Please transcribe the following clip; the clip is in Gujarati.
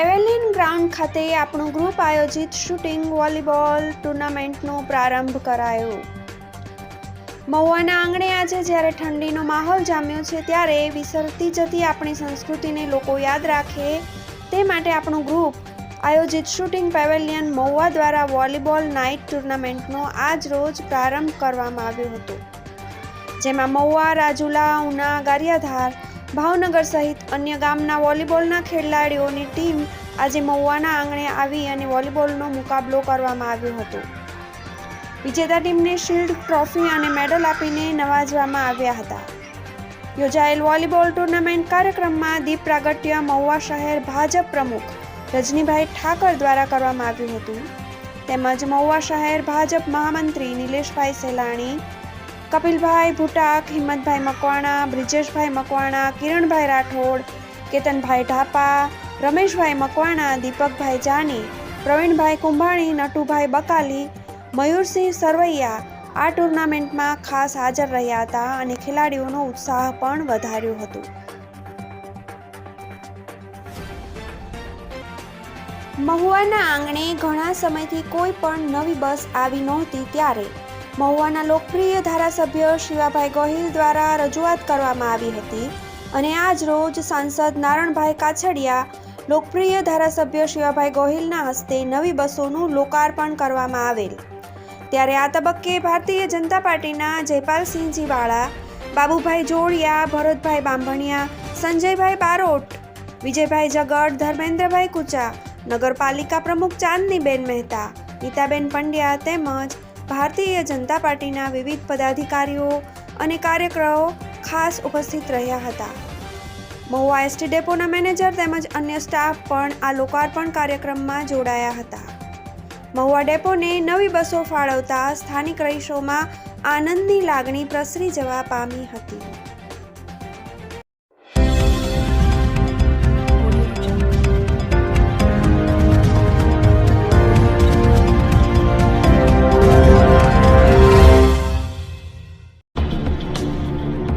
ગ્રાઉન્ડ ખાતે આપણું ગ્રુપ આયોજિત શૂટિંગ વોલીબોલ ટુર્નામેન્ટનો પ્રારંભ કરાયો. મહુવાના આંગણે આજે જ્યારે ઠંડીનો માહોલ જામ્યો છે ત્યારે વિસરતી જતી આપણી સંસ્કૃતિને લોકો યાદ રાખે તે માટે આપણું ગ્રુપ આયોજિત શૂટિંગ પેવેલિયન મહુવા દ્વારા વોલીબોલ નાઇટ ટુર્નામેન્ટનો આજ રોજ પ્રારંભ કરવામાં આવ્યો હતો. જેમાં મહુવા, રાજુલા, ઉના, ગારિયાધાર ભાવનગર સહિત અન્ય ગામના વોલીબોલના ખેલાડીઓની ટીમ આજે મહુવાના આંગણે આવી અને વોલીબોલનો મુકાબલો કરવામાં આવ્યો હતો. વિજેતા ટીમને શિલ્ડ ટ્રોફી અને મેડલ આપીને નવાજવામાં આવ્યા હતા. યોજાયેલ વોલીબોલ ટુર્નામેન્ટ કાર્યક્રમમાં દીપ પ્રાગટ્ય, મહુવા શહેર ભાજપ પ્રમુખ રજનીભાઈ ઠાકર દ્વારા કરવામાં આવ્યું હતું. તેમજ મહુવા શહેર ભાજપ મહામંત્રી નિલેશભાઈ સેલાણી કપિલભાઈ ભૂટાક, હિંમતભાઈ મકવાણા, બ્રિજેશભાઈ મકવાણા, કિરણભાઈ રાઠોડ, કેતનભાઈ ઢાપા, રમેશભાઈ મકવાણા, દીપકભાઈ જાની, પ્રવીણભાઈ કુંભાણી, નટુભાઈ બકાલી, મયુરસિંહ સરવૈયા આ ટુર્નામેન્ટમાં ખાસ હાજર રહ્યા હતા અને ખેલાડીઓનો ઉત્સાહ પણ વધાર્યો હતો. મહુવાના આંગણે ઘણા સમયથી કોઈ પણ નવી બસ આવી નહોતી ત્યારે મહુવાના લોકપ્રિય ધારાસભ્ય શિવાભાઈ ગોહિલ દ્વારા રજૂઆત કરવામાં આવી હતી અને આજ રોજ સાંસદ નારણભાઈ કાછડિયા, લોકપ્રિય ધારાસભ્ય શિવાભાઈ ગોહિલના હસ્તે નવી બસોનું લોકાર્પણ કરવામાં આવેલ. ત્યારે આ તબક્કે ભારતીય જનતા પાર્ટીના જયપાલસિંહજી વાળા બાબુભાઈ જોડિયા, ભરતભાઈ બાંભણિયા, સંજયભાઈ બારોટ, વિજયભાઈ જગડ ધર્મેન્દ્રભાઈ કુચા, નગરપાલિકા પ્રમુખ ચાંદનીબેન મહેતા, નીતાબેન પંડ્યા તેમજ ભારતીય જનતા પાર્ટીના વિવિધ પદાધિકારીઓ અને કાર્યકરો ખાસ ઉપસ્થિત રહ્યા હતા. મહુવા એસટી ડેપોના મેનેજર તેમજ અન્ય સ્ટાફ પણ આ લોકાર્પણ કાર્યક્રમમાં જોડાયા હતા. મહુવા ડેપોને નવી બસો ફાળવતા સ્થાનિક રહીશોમાં આનંદની લાગણી પ્રસરી જવા પામી હતી.